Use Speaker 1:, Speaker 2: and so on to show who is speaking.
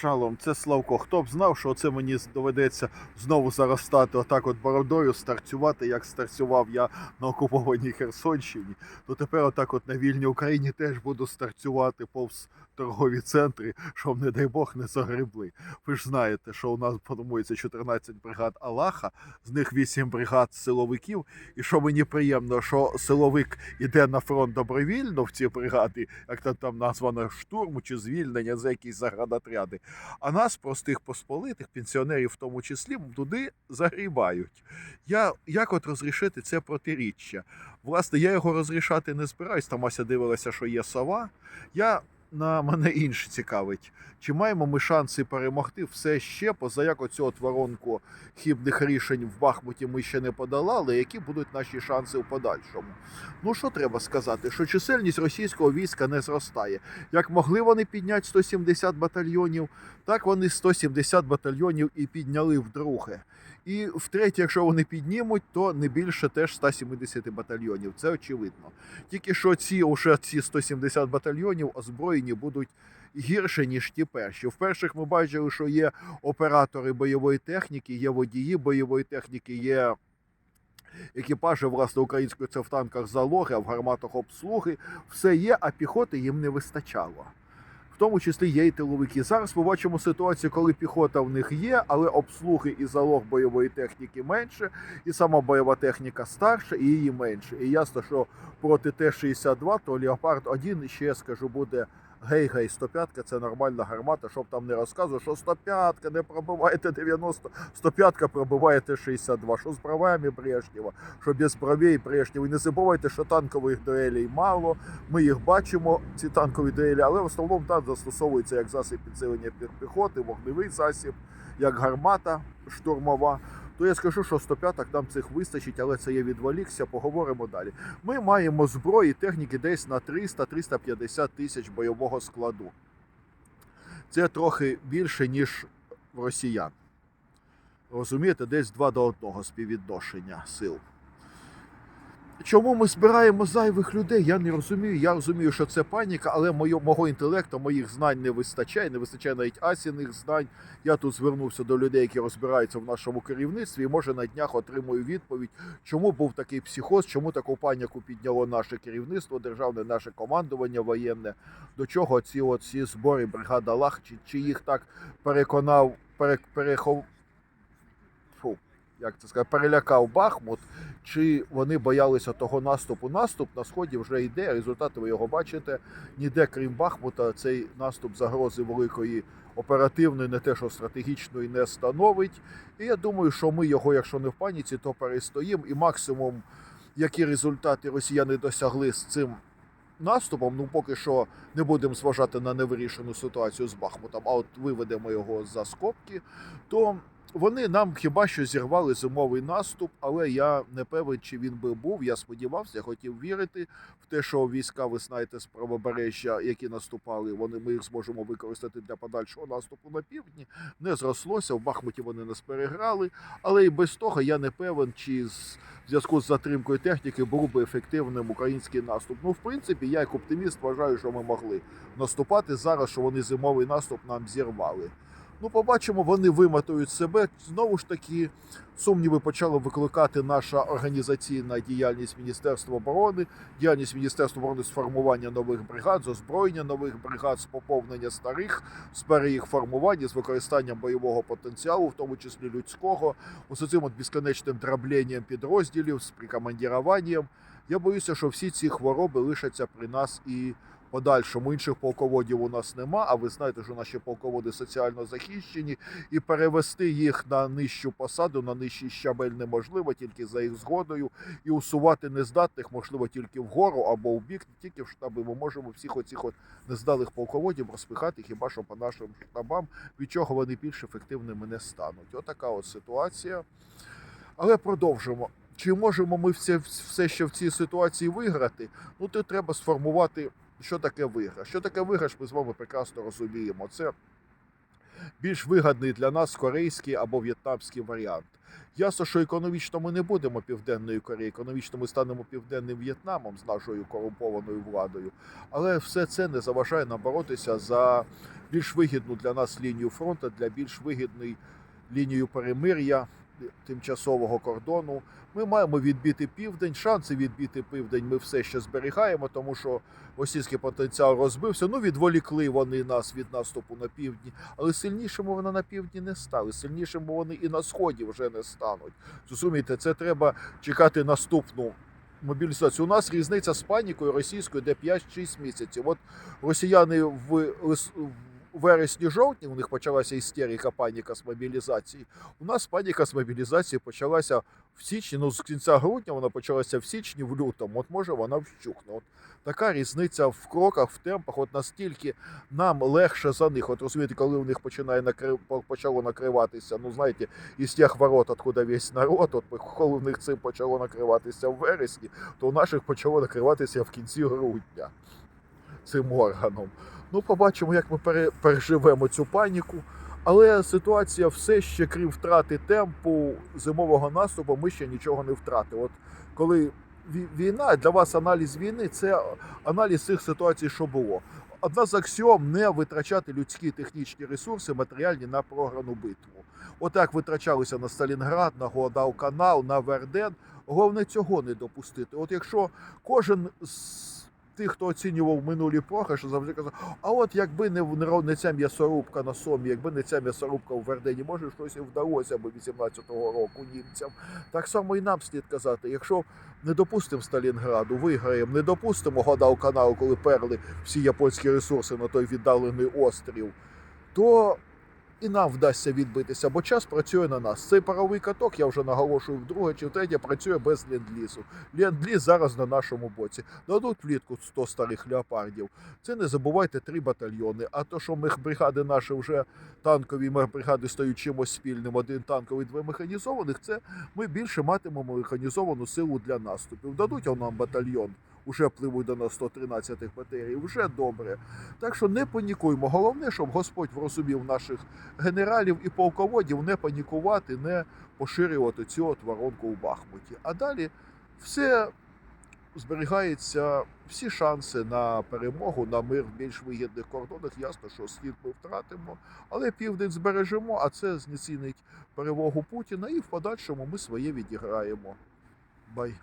Speaker 1: Шалом, це Славко. Хто б знав, що це мені доведеться знову заростати отак от бородою, старцювати, як старцював я на окупованій Херсонщині, то тепер отак от на вільній Україні теж буду старцювати повз торгові центри, щоб, не дай Бог, не загребли. Ви ж знаєте, що у нас формується 14 бригад Аллаха, з них 8 бригад силовиків. І що мені приємно, що силовик іде на фронт добровільно в ці бригади, як там, там названо штурм чи звільнення за якісь заградотряди. А нас, простих посполитих, пенсіонерів в тому числі, туди загрібають. Я, як от розрішити це протиріччя? Власне, я його розрішати не збираюсь. Тамася дивилася, що є сова. Я на мене інше цікавить. Чи маємо ми шанси перемогти все ще, поза як оцю от воронку хібних рішень в Бахмуті ми ще не подолали, які будуть наші шанси в подальшому? Ну що треба сказати? Що чисельність російського війська не зростає. Як могли вони підняти 170 батальйонів, так вони 170 батальйонів і підняли вдруге. І втретє, якщо вони піднімуть, то не більше теж 170 батальйонів. Це очевидно. Тільки що ці уже ці 170 батальйонів озброєні будуть гірше, ніж ті перші. В перших ми бачили, що є оператори бойової техніки, є водії бойової техніки, є. Екіпажі, власне, української це в танках залоги, а в гарматах обслуги. Все є, а піхоти їм не вистачало. В тому числі є і тиловики. Зараз ми бачимо ситуацію, коли піхота в них є, але обслуги і залог бойової техніки менше, і сама бойова техніка старша, і її менше. І ясно, що проти Т-62, то Леопард 1 ще скажу буде. Гей-гей, 105 це нормальна гармата, щоб там не розказував, що 105 не пробиваєте 90, 105 пробиває Т-62, що з правами Брежнєва, що без правей Брежнєва. І не забувайте, що танкових дуелей мало, ми їх бачимо, ці танкові дуелі, але в основному танк застосовується як засіб підсилення пі- піхоти, вогневий засіб, як гармата штурмова. То я скажу, що 105 нам цих вистачить, але це я відволікся, поговоримо далі. Ми маємо зброї техніки десь на 300-350 тисяч бойового складу. Це трохи більше, ніж росіян. Розумієте, десь 2 до 1 співвідношення сил. Чому ми збираємо зайвих людей? Я не розумію. Я розумію, що це паніка, але моє, мого інтелекту, моїх знань не вистачає, не вистачає навіть асіних знань. Я тут звернувся до людей, які розбираються в нашому керівництві, і може на днях отримую відповідь, чому був такий психоз, чому таку паніку підняло наше керівництво, державне наше командування воєнне, до чого ці от ці збори бригада Лах, чи, чи їх так переконав, пере, перехов, як це сказати, перелякав Бахмут, чи вони боялися того наступу. Наступ на сході вже йде. Результати ви його бачите. Ніде, крім Бахмута, цей наступ загрози великої оперативної, не те, що стратегічної, не становить. І я думаю, що ми його, якщо не в паніці, то перестоїмо. І максимум, які результати росіяни досягли з цим. Наступом, ну поки що не будемо зважати на невирішену ситуацію з Бахмутом, а от виведемо його за скобки, то вони нам хіба що зірвали зимовий наступ, але я не певен, чи він би був. Я сподівався, хотів вірити в те, що війська, ви знаєте, з правобережжя, які наступали, вони ми їх зможемо використати для подальшого наступу на півдні. Не зрослося. В Бахмуті вони нас переграли. Але і без того я не певен, чи в зв'язку з затримкою техніки був би ефективним український наступ. Ну, в принципі, я як оптиміст вважаю, що ми могли наступати зараз, що вони зимовий наступ нам зірвали. Ну, побачимо, вони вимотують себе. Знову ж таки, сумніви почала викликати наша організаційна діяльність Міністерства оборони, діяльність Міністерства оборони з формування нових бригад, з озброєння нових бригад, з поповнення старих, з переїх формування, з використанням бойового потенціалу, в тому числі людського, ось цим от безконечним дробленням підрозділів, з прикомандіруванням. Я боюся, що всі ці хвороби лишаться при нас і подальшому. Інших полководів у нас нема, а ви знаєте, що наші полководи соціально захищені, і перевести їх на нижчу посаду, на нижчий щабель неможливо, тільки за їх згодою, і усувати нездатних можливо тільки вгору або в бік, тільки в штаби. Ми можемо всіх оцих от нездалих полководів розпихати хіба що по нашим штабам, від чого вони більш ефективними не стануть. Отака от ситуація. Але продовжимо. Чи можемо ми все, все ще в цій ситуації виграти? Ну, то треба сформувати, що таке виграш. Що таке виграш, ми з вами прекрасно розуміємо. Це більш вигідний для нас корейський або в'єтнамський варіант. Ясно, що економічно ми не будемо південною Кореєю, економічно ми станемо південним В'єтнамом з нашою корумпованою владою. Але все це не заважає нам боротися за більш вигідну для нас лінію фронту, для більш вигідної лінію перемир'я тимчасового кордону. Ми маємо відбити південь. Шанси відбити південь ми все ще зберігаємо, тому що російський потенціал розбився. Ну, відволікли вони нас від наступу на півдні, але сильнішими вони на півдні не стали. Сильнішими вони і на сході вже не стануть. Зрозумієте, це треба чекати наступну. Мобілізацію. У нас різниця з панікою російською, де 5-6 місяців. От росіяни в вересні-жовтні, у них почалася істерика, паніка з мобілізації. У нас паніка з мобілізації почалася в січні, ну з кінця грудня вона почалася в січні, в лютому. От може вона вщухне. От така різниця в кроках, в темпах. От настільки нам легше за них. От розумієте, коли у них починає накри... почало накриватися, ну знаєте, із тих ворот, откуда весь народ, от коли в них цим почало накриватися в вересні, то у наших почало накриватися в кінці грудня цим органом. Ну, побачимо, як ми пере- переживемо цю паніку. Але ситуація все ще, крім втрати темпу зимового наступу, ми ще нічого не втратили. От коли війна, для вас аналіз війни це аналіз цих ситуацій, що було. Одна з аксіом не витрачати людські технічні ресурси матеріальні на програну битву. Отак витрачалися на Сталінград, на Гуадал-канал, на Верден. Головне цього не допустити. От якщо кожен з тих, хто оцінював минулі програші, завжди казав, а от якби не, не, ця м'ясорубка на Сомі, якби не ця м'ясорубка в Вердені, може щось і вдалося б 18-го року німцям. Так само і нам слід казати, якщо не допустимо Сталінграду, виграємо, не допустимо Годал каналу, коли перли всі японські ресурси на той віддалений острів, то і нам вдасться відбитися, бо час працює на нас. Цей паровий каток, я вже наголошую вдруге чи втретє, працює без ленд-лізу. Ленд-ліз зараз на нашому боці. Дадуть влітку 100 старих леопардів. Це не забувайте три батальйони. А то, що мехбригади наші вже танкові мехбригади стають чимось спільним, один танковий, два механізованих, це ми більше матимемо механізовану силу для наступів. Дадуть нам батальйон. Уже пливуть до нас 113-х батарей, вже добре. Так що не панікуймо. Головне, щоб Господь врозумів наших генералів і полководів не панікувати, не поширювати цю от воронку в Бахмуті. А далі все зберігається, всі шанси на перемогу, на мир в більш вигідних кордонах. Ясно, що схід ми втратимо, але південь збережемо, а це знецінить перемогу Путіна, і в подальшому ми своє відіграємо. Бай.